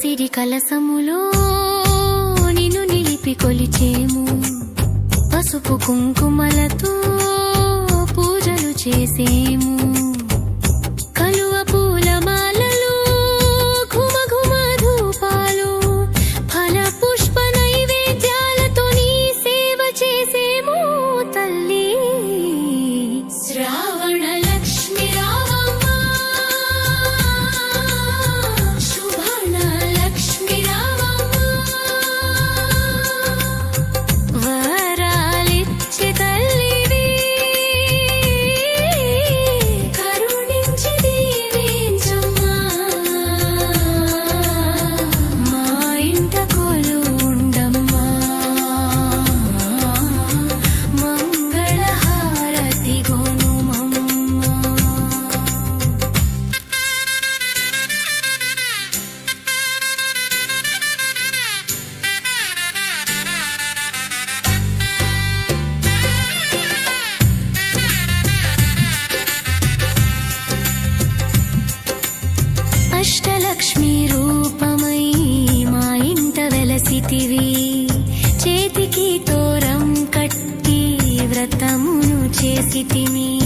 సిరి కలసములో నిను నిలిపి కొలిచేము. పసుపు కుంకుమలతో పూజలు చేసేము. చేతివి చేతికి తోరం కట్టి వ్రతమును చేసితిమి.